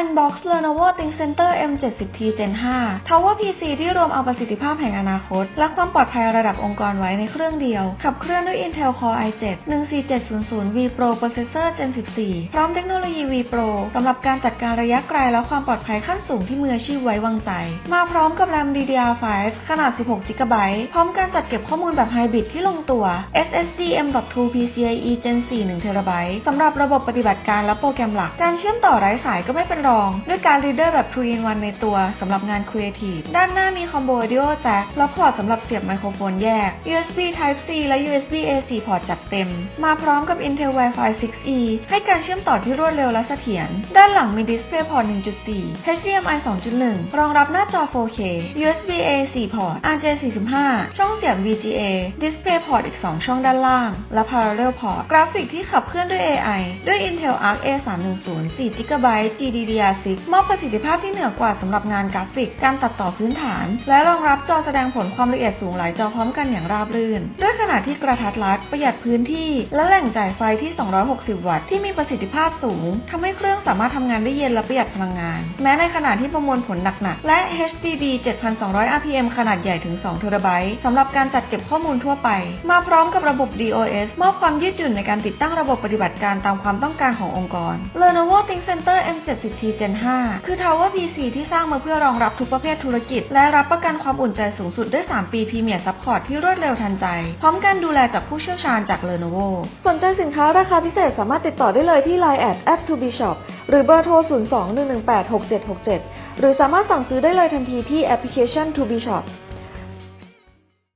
Unbox Lenovo ThinkCentre M70T Gen 5 Tower PC ที่รวมเอาประสิทธิภาพแห่งอนาคต และความปลอดภัยระดับองค์กรไว้ในเครื่องเดียว ขับเคลื่อนด้วย Intel Core i7 14700 V Pro Processor Gen 14 พร้อมเทคโนโลยี V Pro สำหรับการจัดการระยะไกลและความปลอดภัยขั้นสูงที่มืออาชีพไว้วางใจ มาพร้อมกับ RAM DDR5 ขนาด 16 GB พร้อมการจัดเก็บข้อมูลแบบไฮบริดที่ลงตัว SSD M.2 PCIe Gen 4 1 TB สำหรับระบบปฏิบัติการและโปรแกรมหลัก การเชื่อมต่อไร้สายก็ไม่เป็นรอง ด้วยการ Reader แบบ 2 in 1ในตัวสำหรับงาน Creative ด้านหน้ามีคอมโบ Audio Jack และพอร์ตสำหรับเสียบไมโครโฟนแยก USB Type C และ USB AC พอร์ตจัดเต็ม มาพร้อมกับ Intel Wi-Fi 6E ให้การเชื่อมต่อที่รวดเร็วและเสถียร ด้านหลังมี Display Port 1.4 HDMI 2.1 รองรับหน้าจอ 4K USB A 4พอร์ต RJ45 ช่องเสียบ VGA Display Port อีก 2 ช่องด้านล่าง และ Parallel Port กราฟิกที่ขับเคลื่อนด้วย AI ด้วย Intel Arc A310 4 GB GDDR DDR6 มอบประสิทธิภาพที่เหนือกว่าสำหรับงานกราฟิก การตัดต่อพื้นฐาน และรองรับจอแสดงผลความละเอียดสูงหลายจอพร้อมกันอย่างราบรื่น ด้วยขนาดที่กระทัดรัดประหยัดพื้นที่ และแหล่งจ่ายไฟที่ 260 วัตต์ที่มีประสิทธิภาพสูงทำให้เครื่องสามารถทำงานได้เย็นและประหยัดพลังงาน แม้ในขณะที่ประมวลผลหนักๆ และ HDD 7,200 RPM ขนาดใหญ่ถึง2 TB สำหรับการจัดเก็บข้อมูลทั่วไป มาพร้อมกับระบบ DOS มอบความยืดหยุ่นในการติดตั้งระบบปฏิบัติการตามความต้องการขององค์กร Lenovo ThinkCentre M70T Gen 5 คือ Tower PC ที่สร้างมาเพื่อรองรับทุกประเภทธุรกิจ และรับประกันความอุ่นใจสูงสุดด้วย 3 ปีพรีเมียร์ซัพพอร์ตที่รวดเร็วทันใจ พร้อมการดูแลจากผู้เชี่ยวชาญจาก Lenovo สนใจสินค้าราคาพิเศษสามารถติดต่อได้เลยที่ Line at at to be shop หรือเบอร์โทร 02-118-6767 หรือสามารถสั่งซื้อได้เลยทันทีที่แอปพลิเคชัน To be shop